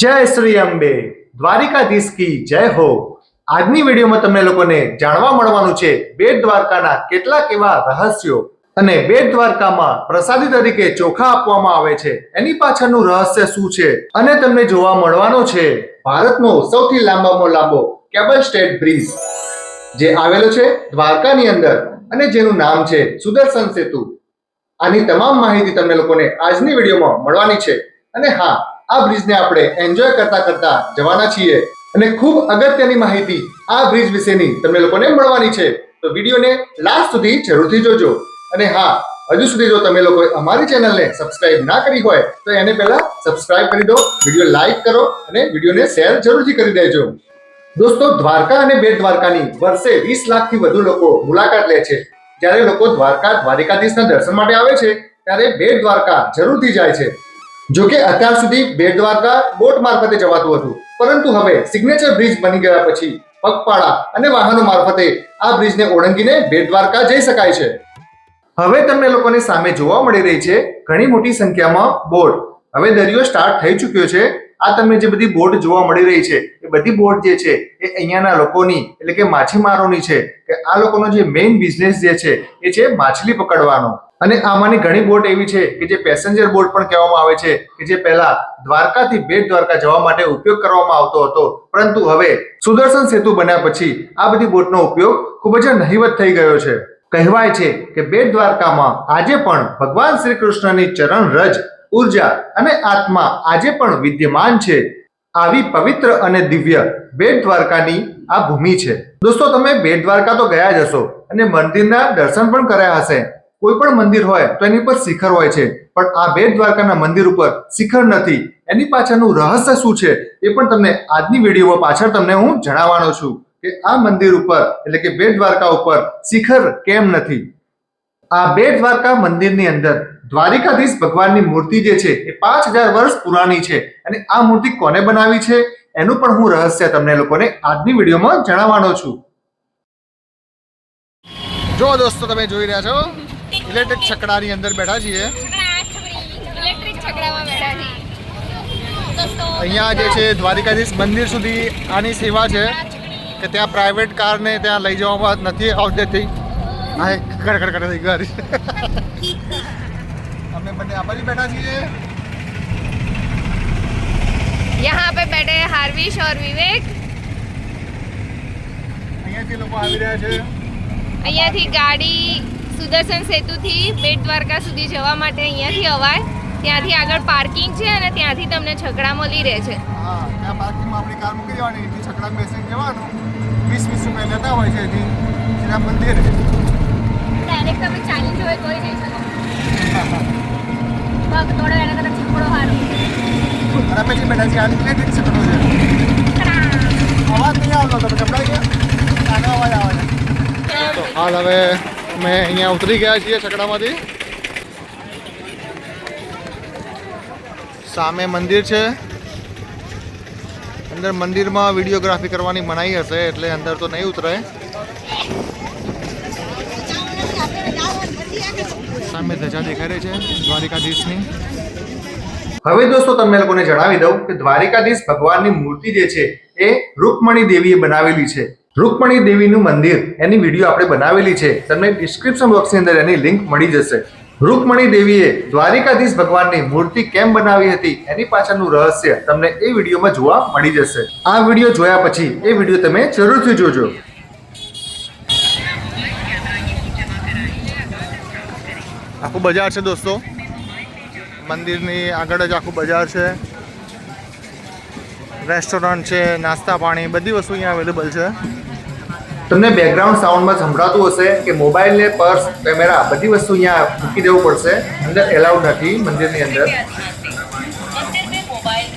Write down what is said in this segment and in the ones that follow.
જય શ્રી અંબે. દ્વારિકાધીશ કી જય હો. આજની વિડીયોમાં તમને લોકોને જાણવા મળવાનું છે બેટ દ્વારકાના કેટલાક એવા રહસ્યો અને બેટ દ્વારકામાં પ્રસાદી તરીકે ચોખા આપવામાં આવે છે. એની પાછળનું રહસ્ય શું છે? અને તમને જોવા મળવાનો છે ભારતનો સૌથી લાંબામાં લાંબો કેબલ સ્ટેટ બ્રિજ, જે આવેલો છે દ્વારકાની અંદર અને જેનું નામ છે સુદર્શન સેતુ. આની તમામ માહિતી તમને લોકોને આજની વિડીયોમાં મળવાની છે. અને હા આ બ્રિજને આપણે એન્જોય કરતા કરતા જવાના છીએ. અને ખૂબ અગત્યની માહિતી આ બ્રિજ વિશેની તમને લોકોને મળવાની છે. તો વિડીયોને લાસ્ટ સુધી જરૂરથી જોજો. અને હા, હજુ સુધી જો તમે લોકો અમારી ચેનલને સબસ્ક્રાઇબ ના કરી હોય, તો એને પહેલા સબસ્ક્રાઇબ કરી દો, વીડિયો લાઈક કરો અને વિડીયોને શેર જરૂરથી કરી દેજો. દોસ્તો, દ્વારકા અને બેટ દ્વારકાની વર્ષે વીસ લાખથી વધુ લોકો મુલાકાત લે છે. જ્યારે લોકો દ્વારકા દ્વારિકાધીશના દર્શન માટે આવે છે, ત્યારે બેટ દ્વારકા જરૂરથી જાય છે. જો કે અત્યાર સુધી બેટ દ્વારકા બોટ મારફતે જવાતું હતું. પરંતુ હવે સિગ્નેચર બ્રિજ બની ગયા પછી પગપાળા અને વાહનો મારફતે આ બ્રિજને ઓળંગીને બેટ દ્વારકા જઈ શકાય છે. હવે તમને લોકોને સામે જોવા મળી રહી છે ઘણી મોટી સંખ્યામાં બોટ. હવે દરિયો સ્ટાર્ટ થઈ ચૂક્યો છે. આ તમને જે બધી બોટ જોવા મળી રહી છે, એ બધી બોટ જે છે, એ અહીંયાના લોકોની, એટલે કે માછીમારોની છે, કે આ લોકોનો જે મેઇન બિઝનેસ જે છે, એ છે માછલી પકડવાનો. અને આમાંની ઘણી બોટ એવી છે કે જે પેસેન્જર બોટ પણ કહેવામાં આવે છે કે જે પહેલા દ્વારકાથી બેટ દ્વારકા જવા માટે ઉપયોગ કરવામાં આવતો હતો. પરંતુ હવે સુદર્શન સેતુ બન્યા પછી આ બધી બોટનો ઉપયોગ ખૂબ જ નહિવત થઈ ગયો છે. કહેવાય છે કે બેટ દ્વારકામાં આજે પણ ભગવાન શ્રી કૃષ્ણની ચરણ રજ, ઊર્જા અને આત્મા આજે પણ વિદ્યમાન છે. આવી પવિત્ર અને દિવ્ય બેટ દ્વારકાની આ ભૂમિ છે. દોસ્તો, તમે બેટ દ્વારકા તો ગયા જ હશો અને મંદિરના દર્શન પણ કર્યા હશે. કોઈ પણ મંદિર હોય તો એની પર શિખર હોય છે. પણ આ બેટ દ્વારકાના મંદિર ઉપર શિખર નથી. એની પાછળનું રહસ્ય શું છે એ પણ તમને આજની વિડીયોમાં પાછળ તમને હું જણાવવાનો છું કે આ મંદિર ઉપર, એટલે કે બેટ દ્વારકા ઉપર શિખર કેમ નથી? આ બેટ દ્વારકા મંદિરની અંદર દ્વારિકાધીશ ભગવાનની મૂર્તિ જે છે એ પાંચ હજાર વર્ષ પુરાણી છે. અને આ મૂર્તિ કોને બનાવી છે? એનું પણ હું રહસ્ય તમને લોકોને આજની વિડીયોમાં જણાવવાનો છું. જો દોસ્તો તમે જોઈ રહ્યા છો ઇલેક્ટ્રિક છકડાની અંદર બેઠા છીએ ઇલેક્ટ્રિક છકડામાં બેઠા છીએ દોસ્તો અહીંયા જે છે દ્વારિકાધીશ મંદિર સુધી આની સેવા છે કે ત્યાં પ્રાઇવેટ કારને ત્યાં લઈ જવામાં નથી આવતી હા કડ કડ કડ થઈ ગઈ અમે બંને આ બાજુ બેઠા છીએ यहाँ पे बैठे हैं हार्विश और विवेक અહીંયાથી લોકો આવી રહ્યા છે અહીંયાથી ગાડી સુદર્શન સેતુથી બેટ દ્વારકા સુધી જવા માટે અહીંયાથી અવાય. ત્યાંથી આગળ પાર્કિંગ છે અને ત્યાંથી તમને છકડા મળી રહે છે. હા ત્યાં પાર્કિંગમાં આપણી કાર મૂકી છકડા બેસીને જવાનું. વીસ વીસ રૂપિયા લેતા હોય છે એથી. સીધા મંદિર. ડાયરેક્ટ તમે ચાલી જોવે કોઈ નહીં શકો પગ તોડો એના કરતાં છકડો સારું આ છકડો છે અવાજ નહીં આવતો તમે સંભળાઈ ગયા આનો અવાજ આવે તો હાલ હવે અમે અહીંયા ઉતરી ગયા છીએ છકડામાંથી. સામે મંદિર છે. અંદર મંદિરમાં વિડીયોગ્રાફી કરવાની મનાઈ હશે એટલે અંદર તો નહીં ઉતરાય. સામે ધજા દેખાઈ રહી છે દ્વારિકાધીશની. હવે દોસ્તો તમને લોકોને જણાવી દઉં કે દ્વારિકાધીશ ભગવાનની મૂર્તિ જે છે એ રૂકમણી દેવીએ બનાવેલી છે. રૂકમણી દેવીનું મંદિર. એની વીડિયો આપણે બનાવેલી છે. તમને ડિસ્ક્રિપ્શન બોક્સની અંદર એની લિંક મળી જશે. રૂકમણી દેવીએ દ્વારિકાધીશ ભગવાનની મૂર્તિ કેમ બનાવી હતી? એની પાછળનું રહસ્ય તમને એ વિડીયોમાં જોવા મળી જશે. આ વીડિયો જોયા પછી એ વીડિયો તમે જરૂરથી જોજો. આખું બજાર છે દોસ્તો. મંદિરની આગળ જ આખું બજાર છે. રેસ્ટોરન્ટ છે, નાસ્તા પાણી બધી વસ્તુ અહીંયા અવેલેબલ છે. તમને બેકગ્રાઉન્ડ સાઉન્ડમાં સંભળાતું હશે કે મોબાઈલને પર્સ કેમેરા બધી વસ્તુ અહીંયા મૂકી દેવું પડશે. અંદર એલાઉડ નથી મંદિરની અંદર. મોબાઈલ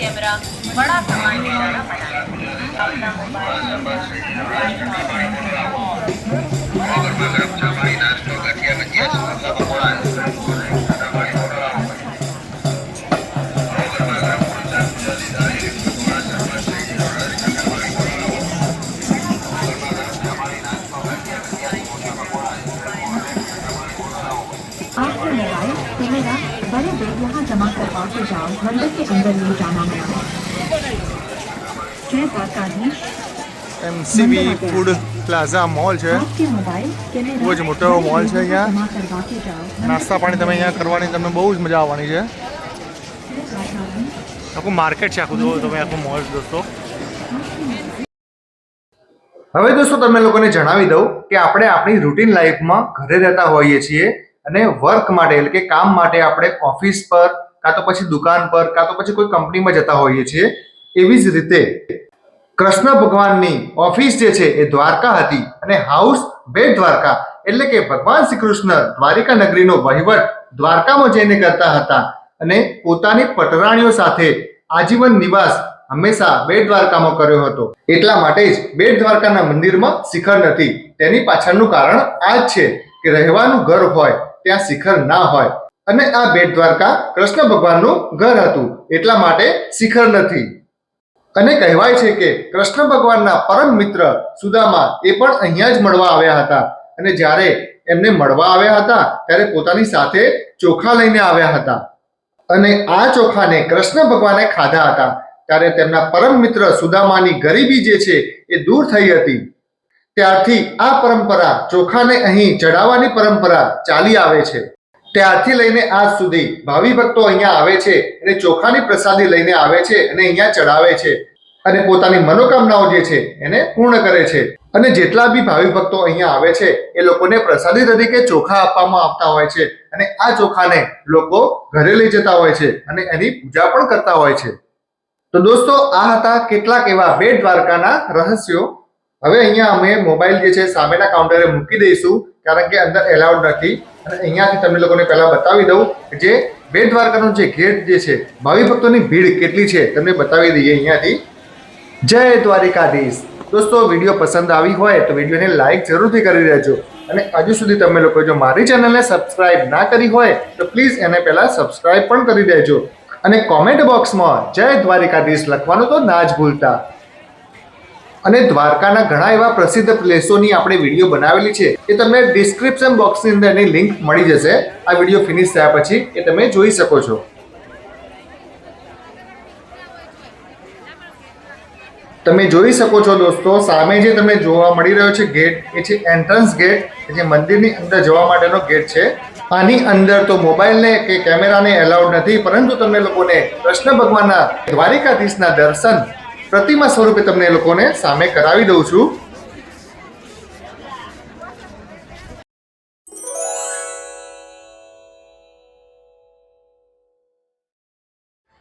कैमरा बड़े बैग यहाँ जमा करवा के जाओ मंदिर के अंदर ले जाना है जय Dwarkadhish MCB food plaza mall છે आपके मोबाइल कैमरा બહુ જ મોટો એવો મોલ છે અહીંયા. जमा करवा के जाओ નાસ્તા પાણી તમે અહીંયા કરવાની તમને બહુ જ મજા આવવાની છે द्वारकाधीश આખું માર્કેટ છે આખું જુઓ તમે આખું મોલ દોસ્તો હવે દોસ્તો તમે લોકોને જણાવી દઉં કે આપણે આપણી રૂટીન લાઈફમાં ઘરે રહેતા હોઈએ છીએ અને વર્ક માટે, એટલે કે કામ માટે આપણે ઓફિસ પર, કાં તો પછી દુકાન પર, કાં તો પછી કોઈ કંપનીમાં જતા હોઈએ છીએ, એવી જ રીતે કૃષ્ણ ભગવાનની ઓફિસ જે છે એ દ્વારકા હતી અને હાઉસ બેટ દ્વારકા, એટલે કે ભગવાન શ્રી કૃષ્ણ દ્વારિકા નગરીનો વહીવટ દ્વારકામાં જઈને કરતા હતા અને પોતાની પટરાણીઓ સાથે આજીવન નિવાસ હંમેશા બેટ દ્વારકામાં કર્યો હતો. એટલા માટે જ બેટ દ્વારકાના મંદિરમાં શિખર નથી. તેની પાછળનું કારણ આ જ છે કે રહેવાનું ઘર હોય ત્યાં શિખર ના હોય. અને આ બેટ દ્વારકા કૃષ્ણ ભગવાનનું ઘર હતું. એટલા માટે શિખર નથી. અને કહેવાય છે કે કૃષ્ણ ભગવાનના પરમ મિત્ર સુદામા એ પણ અહીંયા જ મળવા આવ્યા હતા. અને જ્યારે એમને મળવા આવ્યા હતા, ત્યારે પોતાની સાથે ચોખા લઈને આવ્યા હતા. અને આ ચોખાને કૃષ્ણ ભગવાને ખાધા હતા. ત્યારે તેમના પરમ મિત્ર સુદામાની ગરીબી જે છે, એ દૂર થઈ હતી. ત્યારથી આ પરંપરા ચોખાને અહીં ચડાવવાની પરંપરા ચાલી આવે છે. ત્યારથી લઈને આજ સુધી ભાવિ ભક્તો અહીંયા આવે છે અને ચોખાની પ્રસાદી લઈને આવે છે અને અહીંયા ચડાવે છે અને પોતાની મનોકામનાઓ જે છે એને પૂર્ણ કરે છે. અને જેટલા બી ભાવિ ભક્તો અહીંયા આવે છે એ લોકોને પ્રસાદી તરીકે ચોખા આપવામાં આવતા હોય છે અને આ ચોખાને લોકો ઘરે લઈ જતા હોય છે અને એની પૂજા પણ કરતા હોય છે. તો દોસ્તો આ હતા કેટલાક એવા બે દ્વારકાના રહસ્યો હવે અહીંયા અમે મોબાઈલ જે છે સામેના કાઉન્ટરે મૂકી દઈશું, કારણ કે અંદર એલાઉડ નથી. અને અહીંયાથી તમને લોકોને પહેલા બતાવી દઉં જે બેટ દ્વારકાનો જે ગેટ જે છે, ભાવિ ભક્તોની ભીડ કેટલી છે, તમને બતાવી દઈએ અહીંયાથી. જય દ્વારિકાધીશ. દોસ્તો, વીડિયો પસંદ આવી હોય તો વિડીયોને લાઇક જરૂરથી કરી દેજો. અને હજુ સુધી તમે લોકો જો મારી ચેનલને સબસ્ક્રાઇબ ના કરી હોય તો પ્લીઝ એને પહેલાં સબસ્ક્રાઇબ પણ કરી દેજો. અને કોમેન્ટ બોક્સમાં જય દ્વારિકાધીશ લખવાનું તો ના જ ભૂલતા. અને દ્વારકાના ઘણા એવા પ્રસિદ્ધ પ્લેસોની આપણે વીડિયો બનાવેલી છે, એ તમને ડિસ્ક્રિપ્શન બોક્સની અંદર એની લિંક મળી જશે. આ વીડિયો ફિનિશ થયા પછી એ તમે જોઈ શકો છો. તમે જોઈ શકો છો દોસ્તો, સામે જે તમને જોવા મળી રહ્યો છે ગેટ એ છે એન્ટ્રન્સ ગેટ જે મંદિરની અંદર જવા માટેનો ગેટ છે. આની અંદર તો મોબાઈલને કે કેમેરાને એલાઉડ નથી, પરંતુ તમને લોકોને કૃષ્ણ ભગવાનના દ્વારિકાધીશના દર્શન પ્રતિમા સ્વરૂપે તમને એ લોકોને સામે કરાવી દઉં છું.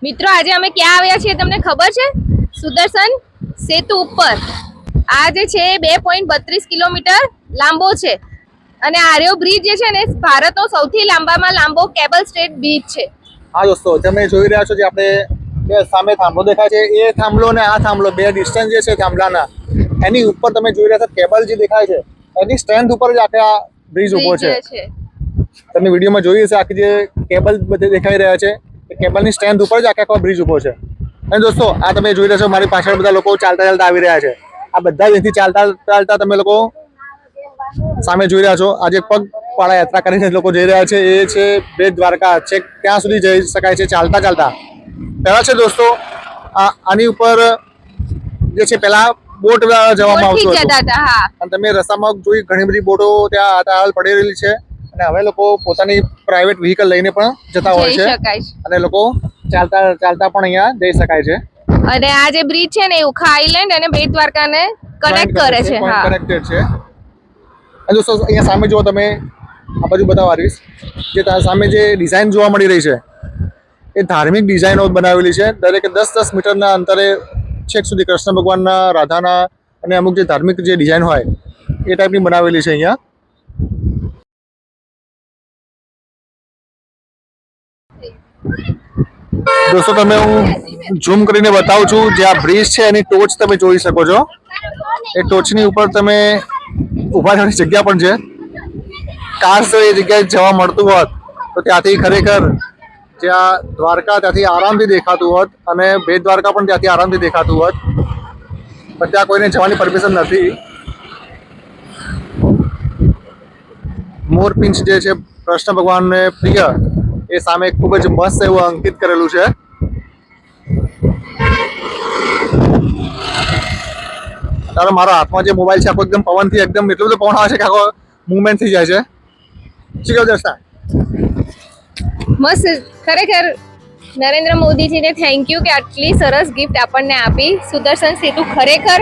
મિત્રો આજે અમે ક્યાં આવ્યા છીએ તમને ખબર છે? સુદર્શન સેતુ ઉપર. આ જે છે બે પોઈન્ટ બત્રીસ કિલોમીટર લાંબો છે. અને આર્યો બ્રિજ જે છે ને ભારતનો સૌથી લાંબામાં લાંબો કેબલ સ્ટેટ બ્રિજ છે. હા દોસ્તો તમે જોઈ રહ્યા છો જે આપણે બે સામે થાંભલો દેખાય છે. એ થાંભલો ને આ થાંભલો બે ડિસ્ટન્સ જે છે થાંભલાના એની ઉપર તમે જોઈ રહ્યા છો કેબલ જે દેખાય છે એની સ્ટ્રેન્થ ઉપર જ આખે આ બ્રિજ ઊભો છે. છે. તમે વિડીયોમાં જોઈ હશે આખી જે કેબલ બધે દેખાઈ રહ્યા છે એ કેબલની સ્ટ્રેન્થ ઉપર જ આખે આખો બ્રિજ ઊભો છે. અને દોસ્તો આ તમે જોઈ રહ્યા છો મારી પાછળ બધા લોકો ચાલતા ચાલતા આવી રહ્યા છે. આ બધા અહીંથી ચાલતા ચાલતા તમે લોકો સામે જોઈ રહ્યા છો. આજે પગ પાળા યાત્રા કરીને લોકો જઈ રહ્યા છે. એ છે બેટ દ્વારકા છેક ત્યાં સુધી જઈ શકાય છે ચાલતા ચાલતા. પહેલા છે દોસ્તો આની ઉપર જે છે પહેલા બોટ જવામાં આવતું હતું. અને તમે રસ્તામાં જોઈ ઘણી બધી બોટો ત્યાં હાલ પડી રહેલી છે. અને હવે લોકો પોતાની પ્રાઇવેટ વ્હીકલ લઈને પણ જતા હોય છે. અને લોકો ચાલતા ચાલતા પણ અહીંયા જઈ શકાય છે. અને આ જે બ્રિજ છે ને એ ઉખા આઈલેન્ડ અને બેટ દ્વારકાને કનેક્ટ કરે છે હા. કનેક્ટેડ છે. અને દોસ્તો અહીંયા સામે જો તમે આ બાજુ બતાવવા આવીશ. જે સામે જે ડિઝાઇન જોવા મળી રહી છે એ ધાર્મિક ડિઝાઇનો બનાવેલી છે. દરેકે દસ દસ મીટરના અંતરે છેક સુધી કૃષ્ણ ભગવાનના, રાધાના અને અમુક જે ધાર્મિક જે ડિઝાઇન હોય, એ ટાઈપની બનાવેલી છે અહીંયા. દોસ્તો, તમે હું ઝૂમ કરીને બતાવું છું. જે આ બ્રિજ છે, એની ટોચ તમે જોઈ શકો છો. એ ટોચની ઉપર તમે ઊભા થવાની જગ્યા પણ છે. કાશ એ જગ્યાએ જવા મળતું હોત, તો ત્યાંથી ખરેખર જ્યાં દ્વારકા ત્યાંથી આરામથી દેખાતું હોત અને બેટ દ્વારકા પણ ત્યાંથી આરામથી દેખાતું હોત. પણ ત્યાં કોઈને જવાની પરમિશન નથી. મોરપિંચ જે છે, કૃષ્ણ ભગવાનને પ્રિય, એ સામે ખૂબ જ મસ્ત એવું અંકિત કરેલું છે. તારો મારા હાથમાં જે મોબાઈલ છે, આખો એકદમ પવનથી, એકદમ એટલું બધું પવન આવે છે કે આખો મુવમેન્ટ થઈ જાય છે. શું કહ્યું દર્શના મસ્ત. ખરેખર નરેન્દ્ર મોદીજીને થેન્ક યુ કે આટલી સરસ ગિફ્ટ આપણને આપી. સુદર્શન સેતુ ખરેખર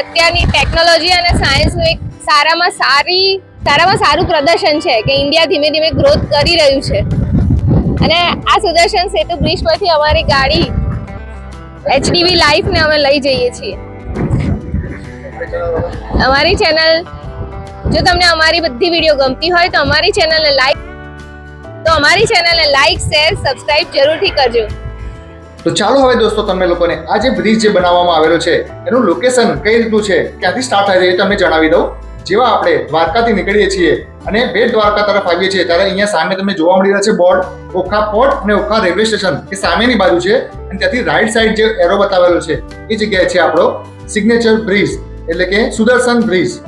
અત્યારની ટેકનોલોજી અને સાયન્સનું એક સારામાં સારી, સારામાં સારું પ્રદર્શન છે કે ઇન્ડિયા ધીમે ધીમે ગ્રોથ કરી રહ્યું છે. અને આ સુદર્શન સેતુ બ્રિજ પરથી અમારી ગાડી એચડીવી લાઈફને અમે લઈ જઈએ છીએ. અમારી ચેનલ જો તમને અમારી બધી વીડિયો ગમતી હોય તો અમારી ચેનલને લાઈક તો અમારી ચેનલને લાઈક શેર સબસ્ક્રાઇબ જરૂરથી કરજો. તો ચાલો હવે દોસ્તો તમે લોકોને આ જે બ્રિજ જે બનાવવામાં આવેલો છે, એનું લોકેશન કઈ રીતનું છે, ક્યાંથી સ્ટાર્ટ થાય છે એ તમને જણાવી દઉં. જેવા આપણે દ્વારકાથી નીકળીએ છીએ અને બેટ દ્વારકા તરફ આવીએ છીએ, ત્યારે અહીંયા સામે તમને જોવા મળી રહ્યા છે બોર્ડ, ઓખા પોર્ટ અને ઓખા રેલવે સ્ટેશન, એ સામેની બાજુ છે. અને ત્યાંથી રાઈટ સાઈડ જે એરો બતાવેલો છે, એ જગ્યાએ છે આપણો સિગ્નેચર બ્રિજ એટલે કે સુદર્શન બ્રિજ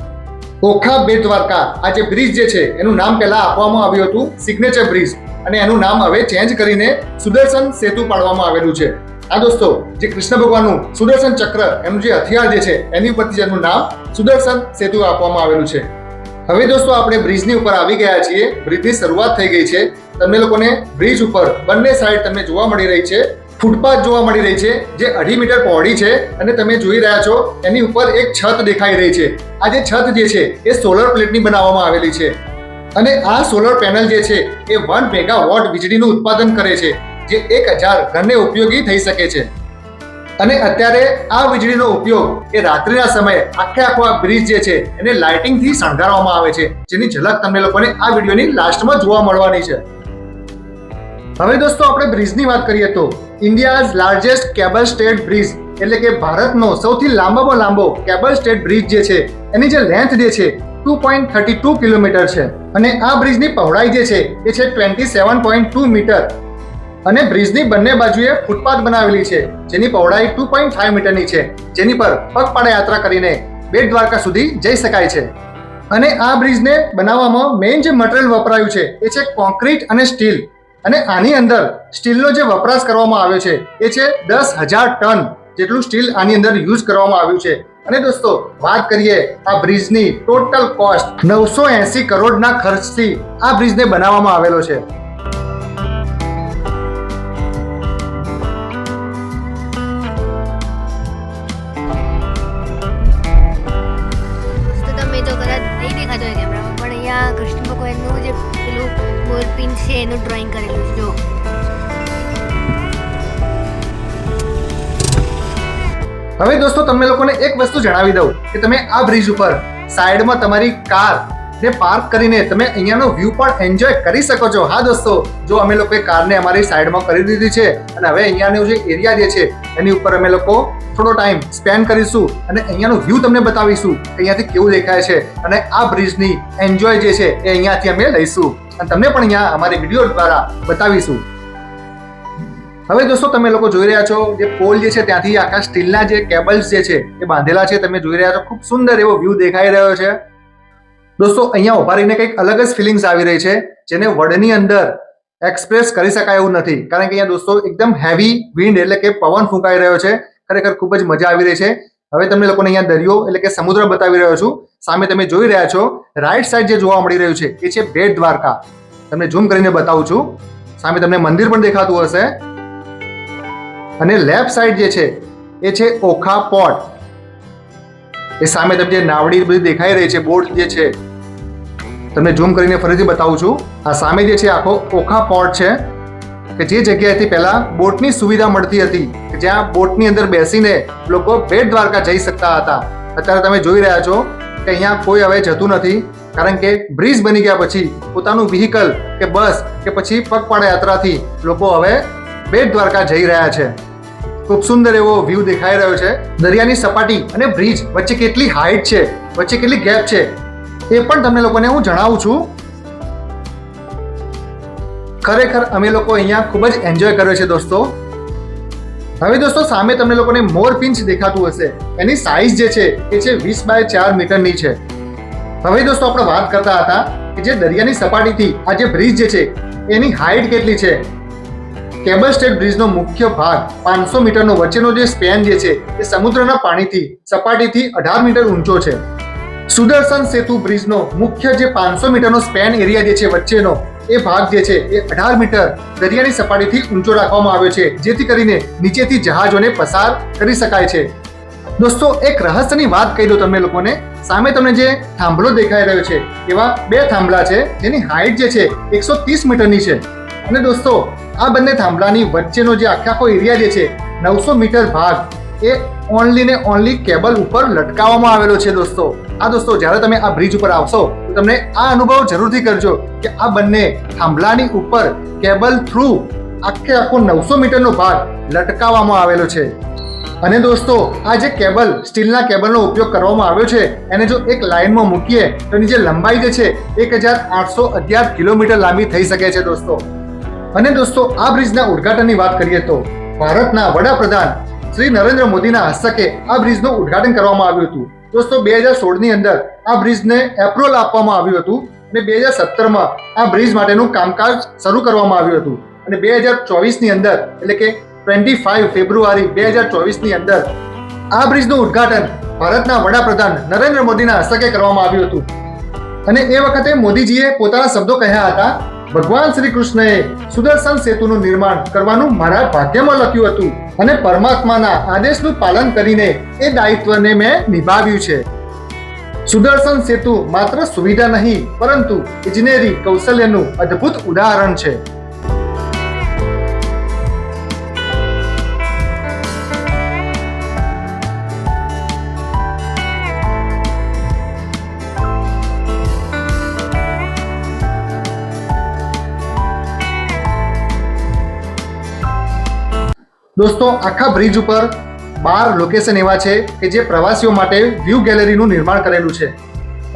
ઓખા બેટ દ્વારકા, આ જે બ્રિજ જે છે, એનું નામ પહેલા આપવામાં આવ્યું હતું સિગ્નેચર બ્રિજ અને એનું નામ હવે ચેન્જ કરીને સુદર્શન સેતુ પાડવામાં આવેલું છે. આ દોસ્તો, જે કૃષ્ણ ભગવાનનું સુદર્શન ચક્ર, એનું જે હથિયાર જે છે, એની ઉપરથી જેનું નામ સુદર્શન સેતુ આપવામાં આવેલું છે. હવે દોસ્તો, આપણે બ્રિજની ઉપર આવી ગયા છીએ. બ્રિજની શરૂઆત થઈ ગઈ છે. તમને લોકોને બ્રિજ ઉપર બંને સાઈડ તમને જોવા મળી રહી છે. ફૂટપાથ જોવા મળી રહી છે, જે અઢી મીટર પહોળી છે અને તમે જોઈ રહ્યા છો, એની ઉપર એક છત દેખાઈ રહી છે. આ જે છત જે છે, એ સોલર પ્લેટની બનાવવામાં આવેલી છે. અને આ સોલર પેનલ જે છે, એ વન મેગા વોટ વીજળીનું ઉત્પાદન કરે છે, જે એક હજાર ઘરને ઉપયોગી થઈ શકે છે. અને અત્યારે આ વીજળીનો ઉપયોગ એ રાત્રિના સમયે આખે આખો આ બ્રિજ જે છે, એને લાઇટિંગથી શણગારવામાં આવે છે, જેની ઝલક તમને લોકોને આ વિડીયોની લાસ્ટમાં જોવા મળવાની છે. હવે દોસ્તો, આપણે બ્રિજની વાત કરીએ તો India's largest cable stayed bridge એટલે કે ભારતનો સૌથી લાંબામાં લાંબો કેબલ સ્ટેટ બ્રિજ જે છે, એની જે લેન્થ જે છે two point thirty two kilometre છે. અને આ બ્રિજની પહોળાઈ જે છે, એ છે twenty seven point two metre. અને બ્રિજની બંને બાજુએ ફૂટપાથ બનાવેલી છે, જેની પહોળાઈ ટુ પોઈન્ટ ફાઈવ મીટરની છે, જેની પર પગપાળા યાત્રા કરીને બેટ દ્વારકા સુધી જઈ શકાય છે. અને આ બ્રિજને બનાવવામાં મેઇન જે મટીરિયલ વપરાયું છે, એ છે કોન્ક્રીટ અને સ્ટીલ. અને આની અંદર સ્ટીલનો જે વપરાશ કરવામાં આવ્યો છે, એ છે દસ હજાર ટન જેટલું સ્ટીલ આની અંદર યુઝ કરવામાં આવ્યું છે. અને દોસ્તો, વાત કરીએ આ બ્રિજની ટોટલ કોસ્ટ નવસો એસી કરોડના ખર્ચથી આ બ્રિજને બનાવવામાં આવેલો છે. પેલું છે, એનું ડ્રોઈંગ કરેલું જો. હવે દોસ્તો, તમને લોકોને એક વસ્તુ જણાવી દઉં કે તમે આ બ્રિજ ઉપર સાઈડમાં તમારી કાર ને પાર્ક કરીને તમે અહીંયાનો વ્યૂ પણ એન્જોય કરી શકો છો. હા, દોસ્તો, જો અમે લોકોએ કારને અમારી સાઈડમાં કરી દીધી છે અને હવે અહીંયાનો જે એરિયા જે છે, એની ઉપર અમે લોકો થોડો ટાઈમ સ્પેન્ડ કરીશું અને અહીંયાનો વ્યૂ તમને બતાવીશું અહીંયાથી કેવું દેખાય છે અને આ બ્રિજની એન્જોય જે છે, એ અહીંયાથી અમે લઈશું. અને તમને પણ અહીંયા અમારી વીડિયો દ્વારા બતાવીશું. હવે દોસ્તો, તમે લોકો જોઈ રહ્યા છો જે પોલ જે છે ત્યાંથી આખા સ્ટીલના જે કેબલ્સ જે છે, એ બાંધેલા છે. તમે જોઈ રહ્યા છો, ખૂબ સુંદર એવો વ્યૂ દેખાઈ રહ્યો છે. દોસ્તો, અહીંયા ઊભા રહીને કંઈક અલગ જ ફિલિંગ્સ આવી રહી છે, જેને વર્ડની અંદર એક્સપ્રેસ કરી શકાય એવું નથી. કારણ કે અહીંયા દોસ્તો, એકદમ હેવી વિન્ડ એટલે કે પવન ફૂંકાઈ રહ્યો છે. ખરેખર ખૂબ જ મજા આવી રહી છે. હવે તમને લોકોને અહીંયા દરિયો એટલે કે સમુદ્ર બતાવી રહ્યો છું. સામે તમે જોઈ રહ્યા છો રાઈટ સાઈડ જે જોવા મળી રહ્યું છે, એ છે બેટ દ્વારકા. તમને ઝૂમ કરીને બતાવું છું. સામે તમને મંદિર પણ દેખાતું હશે. અને લેફ્ટ સાઈડ જે છે, એ છે ઓખા પોટ એ સામે તમને જે નાવડી બધી દેખાઈ રહી છે, બોટ જે છે, તમને ઝૂમ કરીને ફરીથી બતાવું છું. આ સામે જે છે, આખો ઓખા પોર્ટ છે, કે જે જગ્યાએથી પહેલા બોટની સુવિધા મળતી હતી. જ્યાં બોટની અંદર બેસીને લોકો બેટ દ્વારકા જઈ શકતા હતા. અત્યારે તમે જોઈ રહ્યા છો કે અહીંયા કોઈ હવે જતું નથી, કારણ કે બ્રિજ બની ગયા પછી પોતાનું વ્હીકલ કે બસ કે પછી પગપાળા યાત્રાથી લોકો હવે બેટ દ્વારકા જઈ રહ્યા છે. ખૂબ સુંદર એવો વ્યૂ દેખાઈ રહ્યો છે. દરિયાની સપાટી અને બ્રિજ વચ્ચે કેટલી હાઈટ છે, વચ્ચે કેટલી ગેપ છે, એ પણ તમને લોકોને હું જણાવું છું. ખરેખર અમે લોકો અહીંયા ખૂબ જ એન્જોય કર્યો છે દોસ્તો. હવે દોસ્તો, સામે તમને લોકોને મોર પિંચ દેખાતું હશે. એની સાઈઝ જે છે, એ છે વીસ બાય ચાર મીટરની છે. હવે દોસ્તો, આપણે વાત કરતા હતા કે જે દરિયાની સપાટીથી આ જે બ્રિજ જે છે, એની હાઈટ કેટલી છે? કેબલ સ્ટેટ બ્રિજનો મુખ્ય ભાગ પાંચસો મીટરનો વચ્ચેનો જે સ્પેન જે છે, એ સમુદ્રના પાણીથી, સપાટીથી અઢાર મીટર ઊંચો છે. સુદર્શન સેતુ બ્રિજનો મુખ્ય જે પાંચસો મીટરનો સ્પેન એરિયા જે છે વચ્ચેનો એ ભાગ જે છે એ અઢાર મીટર દરિયાની સપાટીથી ઊંચો રાખવામાં આવ્યો છે, જેથી કરીને નીચેથી જહાજોને પસાર કરી શકાય છે. દોસ્તો, એક રહસ્યની વાત કહી દઉં તમને લોકોને. સામે તમને જે થાંભલો દેખાઈ રહ્યો છે, એવા બે થાંભલા છે, જેની હાઈટ જે છે એકસો ત્રીસ મીટરની છે. અને દોસ્તો, આ બંને થાંભલાની વચ્ચેનો જે આખા આખો એરિયા જે છે, નવસો મીટર ભાગ, એ ઓનલી ને ઓનલી કેબલ ઉપર લટકાવવામાં આવેલો છે દોસ્તો. આ દોસ્તો, જ્યારે તમે આ બ્રિજ ઉપર આવશો તો તમને આ અનુભવ જરૂરથી કરજો કે આ બંને થાંભલાની ઉપર કેબલ થ્રુ આખે આખો નવસો મીટરનો ભાગ લટકાવવામાં આવેલો છે. અને દોસ્તો, આ જે કેબલ સ્ટીલના કેબલનો ઉપયોગ કરવામાં આવ્યો છે, એને જો એક લાઇનમાં મૂકીએ, તો એની જે લંબાઈ જે છે, એક હજાર આઠસો અગિયાર કિલોમીટર લાંબી થઈ શકે છે દોસ્તો. અને દોસ્તો, આ બ્રિજના ઉદ્ઘાટનની વાત કરીએ તો, ભારતના વડાપ્રધાન શ્રી નરેન્દ્ર મોદીના હસ્તકે આ બ્રિજનું ઉદ્ઘાટન કરવામાં આવ્યું હતું. દોસ્તો, બે હજાર સોળની અંદર આ બ્રિજને એપ્રુવલ આપવામાં આવ્યું હતું અને બે હજાર સત્તરમાં આ બ્રિજ માટેનું કામકાજ શરૂ કરવામાં આવ્યું હતું. અને બે હજાર ચોવીસની અંદર, એટલે કે ટ્વેન્ટી ફાઇવ ફેબ્રુઆરી બે હજાર ચોવીસની અંદર, આ બ્રિજનું ઉદ્ઘાટન ભારતના વડાપ્રધાન નરેન્દ્ર મોદીના હસ્તકે કરવામાં આવ્યું હતું. અને એ વખતે મોદીજીએ પોતાના શબ્દો કહ્યા હતા, ભગવાન શ્રી કૃષ્ણએ સુદર્શન સેતુનું નિર્માણ કરવાનું મારા ભાગ્યમાં લખ્યું હતું. અને પરમાત્માના આદેશનું પાલન કરીને એ દાયિત્વને મેં નિભાવ્યું છે. સુદર્શન સેતુ માત્ર સુવિધા નહીં, પરંતુ ઇજનેરી કૌશલ્યનું અદ્ભુત ઉદાહરણ છે. દોસ્તો, આખા બ્રિજ ઉપર બાર લોકેશન એવા છે કે જે પ્રવાસીઓ માટે વ્યૂ ગેલેરીનું નિર્માણ કરેલું છે.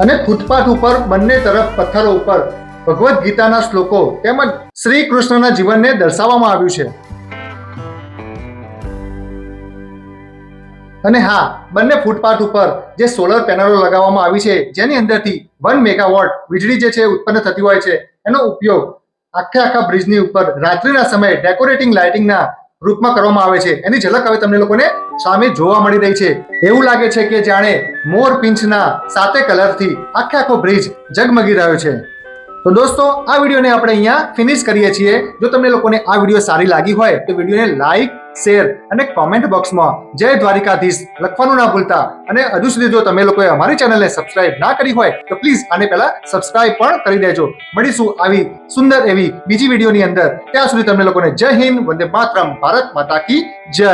અને ફૂટપાથ ઉપર, બંને તરફ પથ્થરો ઉપર ભગવદ્ ગીતાના શ્લોકો તેમજ શ્રી કૃષ્ણના જીવનને દર્શાવવામાં આવ્યું છે. અને હા, બંને ફૂટપાથ ઉપર જે સોલર પેનલો લગાવવામાં આવી છે, જેની અંદરથી વન મેગાવોટ વીજળી જે છે ઉત્પન્ન થતી હોય છે, એનો ઉપયોગ આખે આખા બ્રિજની ઉપર રાત્રિના સમયે ડેકોરેટિંગ લાઇટિંગના રૂપમાં કરવામાં આવે છે. એની ઝલક હવે તમને લોકોને સામે જોવા મળી રહી છે. એવું લાગે છે કે જાણે મોર પિંચના સાતે કલરથી આખે આખો બ્રિજ જગમગી રહ્યો છે. તો દોસ્તો, આ વિડીયોને આપણે અહીંયા ફિનિશ કરીએ છીએ. જો તમને લોકોને આ વીડિયો સારી લાગી હોય, તો વિડીયોને લાઈક શેર અને કોમેન્ટ બોક્સમાં જય દ્વારિકાધીશ લખવાનું ના ભૂલતા. અને હજુ સુધી જો તમે લોકોએ અમારી ચેનલને સબસ્ક્રાઇબ ના કરી હોય, તો પ્લીઝ આને પહેલા સબસ્ક્રાઇબ પણ કરી દેજો. મળીશું આવી સુંદર એવી બીજી વિડીયોની અંદર. ત્યાં સુધી તમને લોકોને જય હિન્દ, વંદે માતરમ, ભારત માતા કી જય.